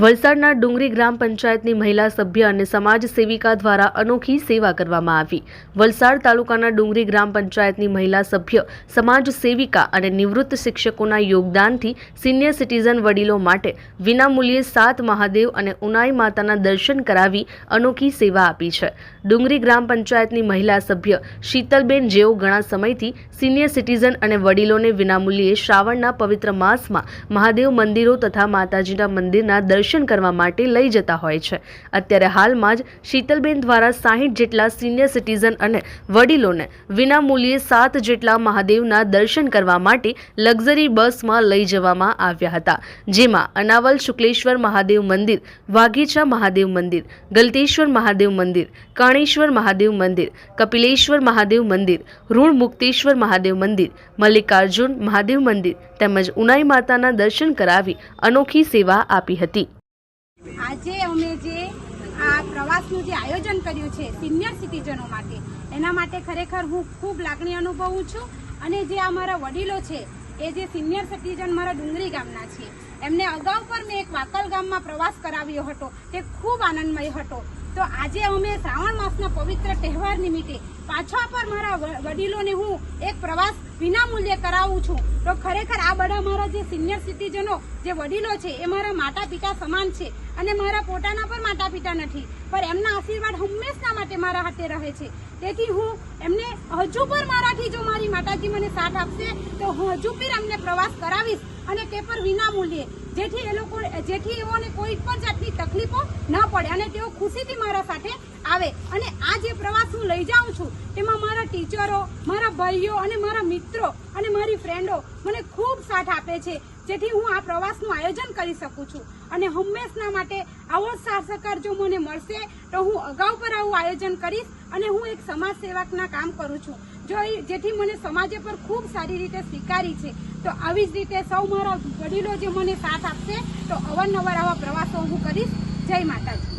વલસાડના ડુંગરી ગ્રામ પંચાયતની મહિલા સભ્ય અને સમાજ સેવિકા દ્વારા અનોખી સેવા કરવામાં આવી. વલસાડ તાલુકાના ડુંગરી ગ્રામ પંચાયતની મહિલા સભ્ય, સમાજ સેવિકા અને નિવૃત્ત શિક્ષકોના યોગદાનથી સિનિયર સિટીઝન વડીલો માટે વિનામૂલ્યે સાત મહાદેવ અને ઉનાઈ માતાના દર્શન કરાવી અનોખી સેવા આપી છે. ડુંગરી ગ્રામ પંચાયતની મહિલા સભ્ય શીતલબેન જેઓ ઘણા સમયથી સિનિયર સિટીઝન અને વડીલોને વિનામૂલ્યે શ્રાવણના પવિત્ર માસમાં મહાદેવ મંદિરો તથા માતાજીના મંદિરના દર્શન કરવા માટે લઈ જતા હોય છે. અત્યારે હાલમાં જ શીતલબેન દ્વારા સાહીઠ જેટલા સિનિયર સિટીઝન અને વડીલોને વિનામૂલ્યે સાત જેટલા મહાદેવના દર્શન કરવા માટે લક્ઝરી બસમાં લઈ જવામાં આવ્યા હતા. જેમાં અનાવલ શુક્લેશ્વર મહાદેવ મંદિર, વાઘીચા મહાદેવ મંદિર, ગલતેશ્વર મહાદેવ મંદિર, કાણેશ્વર મહાદેવ મંદિર, કપિલેશ્વર મહાદેવ મંદિર, ઋણ મુક્તેશ્વર મહાદેવ મંદિર, મલ્લિકાર્જુન મહાદેવ મંદિર તેમજ ઉનાઈ માતાના દર્શન કરાવી અનોખી સેવા આપી હતી. આજે અમે જે આ પ્રવાસનું જે આયોજન કર્યું છે સિનિયર સિટીઝનો માટે, એના માટે ખરેખર હું ખૂબ લાગણી અનુભવું છું અને જે આ મારા વડીલો છે, એ જે સિનિયર સિટીઝન મારા ડુંગરી ગામના છે, એમને અગાઉ પર મેં એક વાકલ ગામમાં પ્રવાસ કરાવ્યો હતો, તે ખૂબ આનંદમય હતો. તો આજે અમે શ્રાવણ માસના પવિત્ર તહેવાર નિમિત્તે પાછા પર મારા વડીલોને હું એક પ્રવાસ વિનામૂલ્યે કરાવું છું. તો ખરેખર આ બધા મારા જે સિનિયર સિટીઝનો જે વડીલો છે, એ મારા માતા પિતા સમાન છે અને મારા પોતાના પણ માતા પિતા નથી. પણ એમના આશીર્વાદ હંમેશના માટે મારા હાથે રહે છે. તેથી હું એમને હજુ પણ મારાથી જો મારી માતાજી મને સાથ આપશે, તો હું હજુ પણ એમને પ્રવાસ કરાવીશ. અને તે પર વિનામૂલ્યે. જેથી એ લોકો જેથી એઓને કોઈ પણ જાતની તકલીફો ન પડે અને તેઓ ખુશીથી મારા સાથે આવે. અને આ જે પ્રવાસ હું લઈ જાઉં છું, તેમાં મારા ટીચરો, મારા ભાઈઓ અને મારા મિત્રો અને મારી ફ્રેન્ડો મને ખૂબ સાથ આપે છે. જેથી હું આ પ્રવાસનું આયોજન કરી શકું છું. અને હંમેશના માટે આવો સાથ સહકાર જો મને મળશે, તો હું અગાઉ પર આવું આયોજન કરીશ અને હું એક સમાજ સેવકના કામ કરું છું. જો જેથી મને સમાજે પર ખૂબ સારી રીતે સ્વીકારી છે, તો આવી જ રીતે સૌ મારા વડીલો જે મને સાથ આપશે, તો અવારનવાર આવા પ્રવાસો હું કરીશ. જય માતાજી.